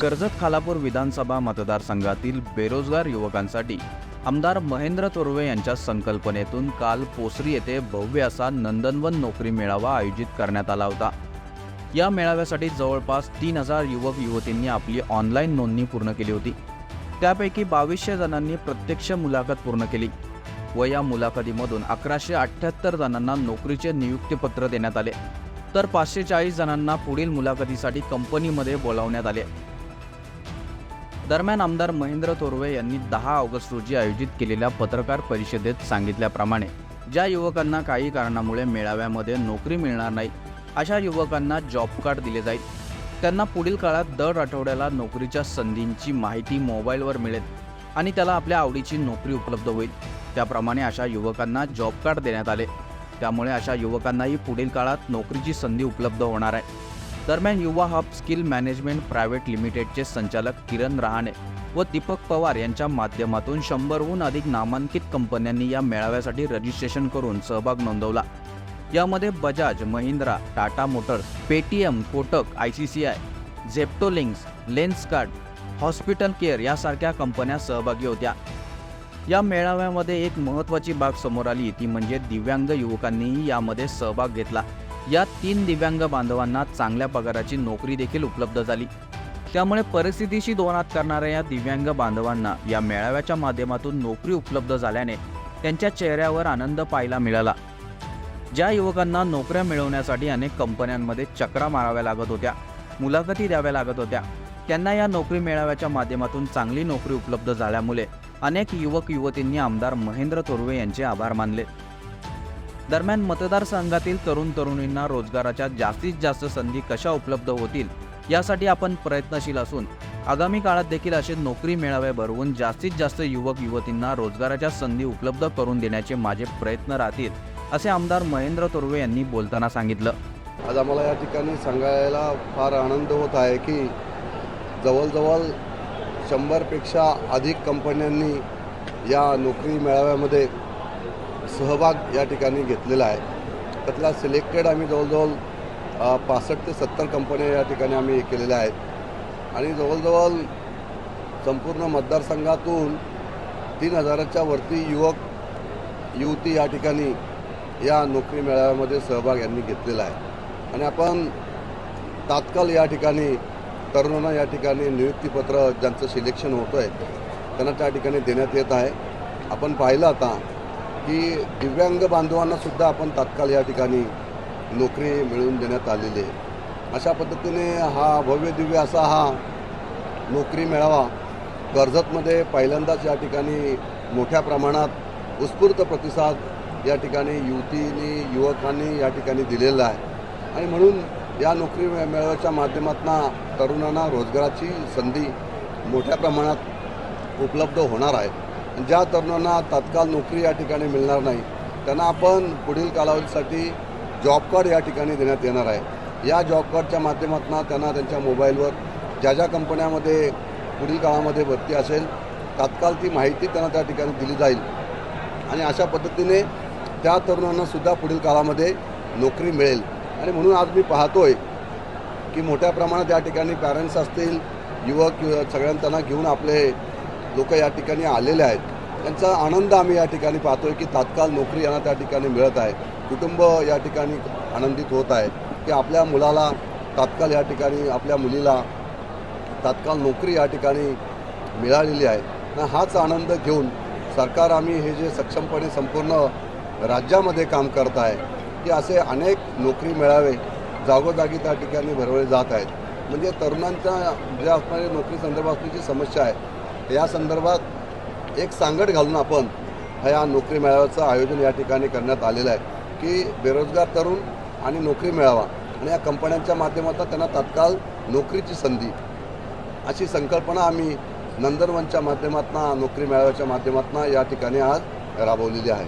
कर्जत खालापूर विधानसभा मतदारसंघातील बेरोजगार युवकांसाठी आमदार महेंद्र तोरवे यांच्या संकल्पनेतून काल पोसरी येथे भव्य असा नंदनवन नोकरी मेळावा आयोजित करण्यात आला होता. या मेळाव्यासाठी जवळपास तीन हजार युवक युवतींनी आपली ऑनलाईन नोंदणी पूर्ण केली होती. त्यापैकी बावीसशे जणांनी प्रत्यक्ष मुलाखत पूर्ण केली व या मुलाखतीमधून अकराशे अठ्ठ्याहत्तर जणांना नोकरीचे नियुक्तीपत्र देण्यात आले. तर पाचशे चाळीस जणांना पुढील मुलाखतीसाठी कंपनीमध्ये बोलावण्यात आले. दरम्यान आमदार महेंद्र तोरवे यांनी दहा ऑगस्ट रोजी आयोजित केलेल्या पत्रकार परिषदेत सांगितल्याप्रमाणे ज्या युवकांना काही कारणामुळे मेळाव्यामध्ये नोकरी मिळणार नाही अशा युवकांना जॉब कार्ड दिले जाईल. त्यांना पुढील काळात दर आठवड्याला नोकरीच्या संधींची माहिती मोबाईलवर मिळेल आणि त्याला आपल्या आवडीची नोकरी उपलब्ध होईल. त्याप्रमाणे अशा युवकांना जॉब कार्ड देण्यात आले. त्यामुळे अशा युवकांनाही पुढील काळात नोकरीची संधी उपलब्ध होणार आहे. दरम्यान युवा हब स्किल मॅनेजमेंट प्रायव्हेट लिमिटेडचे संचालक किरण रहाणे व दीपक पवार यांच्या माध्यमातून शंभरहून अधिक नामांकित कंपन्यांनी या मेळाव्यासाठी रजिस्ट्रेशन करून सहभाग नोंदवला. यामध्ये Bajaj Mahindra Tata motors Paytm Kotak I C C I झेप्टोलिंक्स Lenskart hospital care यासारख्या कंपन्या सहभागी होत्या. या मेळाव्यामध्ये एक महत्त्वाची बाब समोर आली ती म्हणजे दिव्यांग युवकांनीही यामध्ये सहभाग घेतला. या तीन दिव्यांग बांधवांना चांगल्या पगाराची नोकरी देखील उपलब्ध झाली. त्यामुळे परिस्थितीशी दोनात करणाऱ्या या दिव्यांग बांधवांना या मेळाव्याच्या माध्यमातून नोकरी उपलब्ध झाल्याने त्यांच्या चेहऱ्यावर आनंद पाहायला मिळाला. ज्या युवकांना नोकऱ्या मिळवण्यासाठी अनेक कंपन्यांमध्ये चक्रा माराव्या लागत होत्या मुलाखती द्याव्या लागत होत्या त्यांना या नोकरी मेळाव्याच्या माध्यमातून चांगली नोकरी उपलब्ध झाल्यामुळे अनेक युवक युवतींनी आमदार महेंद्र तोरवे यांचे आभार मानले. दरम्यान मतदारसंघातील तरुण तरुणींना रोजगाराच्या जास्तीत जास्त संधी कशा उपलब्ध होतील यासाठी आपण प्रयत्नशील असून आगामी काळात देखील असे नोकरी मेळावे भरवून जास्तीत जास्त युवक युवतींना रोजगाराच्या संधी उपलब्ध करून देण्याचे माझे प्रयत्न राहतील असे आमदार महेंद्र तोरवे यांनी बोलताना सांगितलं. आज आम्हाला या ठिकाणी सांगायला फार आनंद होत आहे की जवळजवळ शंभरपेक्षा अधिक कंपन्यांनी या नोकरी मेळाव्यामध्ये सहभाग या ठिकाणी घेतलेला आहे. त्यातला सिलेक्टेड आम्ही जवळजवळ पासष्ट ते सत्तर कंपन्या या ठिकाणी आम्ही केलेल्या आहेत. आणि जवळजवळ संपूर्ण मतदारसंघातून तीन हजाराच्या वरती युवक युवती या ठिकाणी या नोकरी मेळाव्यामध्ये सहभाग यांनी घेतलेला आहे. आणि आपण तात्काळ या ठिकाणी तरुणांना या ठिकाणी नियुक्तीपत्र ज्यांचं सिलेक्शन होतं आहे त्यांना त्या ठिकाणी देण्यात येत आहे. आपण पाहिलं आता की दिव्यांग बांधवांना सुद्धा आपण तात्काळ या ठिकाणी नोकरी मिळवून देण्यात आलेली आहे. अशा पद्धतीने हा भव्य दिव्य असा हा नोकरी मेळावा कर्जतमध्ये पहिल्यांदाच या ठिकाणी मोठ्या प्रमाणात उत्स्फूर्त प्रतिसाद या ठिकाणी युवतींनी युवकांनी या ठिकाणी दिलेला आहे. आणि म्हणून या नोकरी मेळाव्याच्या माध्यमातून तरुणांना रोजगाराची संधी मोठ्या प्रमाणात उपलब्ध होणार आहे. ज्या तरुणांना तात्काळ नोकरी या ठिकाणी मिळणार नाही त्यांना आपण पुढील कालावधीसाठी जॉब कार्ड या ठिकाणी देण्यात येणार आहे. या जॉब कार्डच्या माध्यमातून त्यांना त्यांच्या मोबाईलवर ज्या ज्या कंपन्यामध्ये पुढील काळामध्ये भरती असेल तात्काळ ती माहिती त्यांना त्या ठिकाणी दिली जाईल. आणि अशा पद्धतीने त्या तरुणांनासुद्धा पुढील काळामध्ये नोकरी मिळेल. आणि म्हणून आज मी पाहतो आहे की मोठ्या प्रमाणात या ठिकाणी पॅरेंट्स असतील युवक सगळ्यांना त्यांना घेऊन आपले लोक या ठिकाणी आलेले आहेत. त्यांचा आनंद आम्ही या ठिकाणी पाहतोय की तात्काळ नोकरी यांना त्या ठिकाणी मिळत आहे. कुटुंब या ठिकाणी आनंदित होत आहे की आपल्या मुलाला तात्काळ या ठिकाणी आपल्या मुलीला तात्काळ नोकरी या ठिकाणी मिळालेली आहे. हाच आनंद घेऊन सरकार आम्ही हे जे सक्षमपणे संपूर्ण राज्यामध्ये काम करत आहे की असे अनेक नोकरी मिळावे जागोजागी त्या ठिकाणी भरवले जात आहेत. म्हणजे तरुणांच्या ज्या असणाऱ्या नोकरी संदर्भातली जी समस्या आहे या संदर्भात एक सांगड घालून आपण ह्या नोकरी मेळाव्याचं आयोजन या ठिकाणी करण्यात आलेलं आहे की बेरोजगार तरुण आणि नोकरी मिळावा आणि या कंपन्यांच्या माध्यमातून त्यांना तात्काळ नोकरीची संधी अशी संकल्पना आम्ही नंदनवनच्या माध्यमातून नोकरी मेळाव्याच्या माध्यमातून या ठिकाणी आज राबवलेली आहे.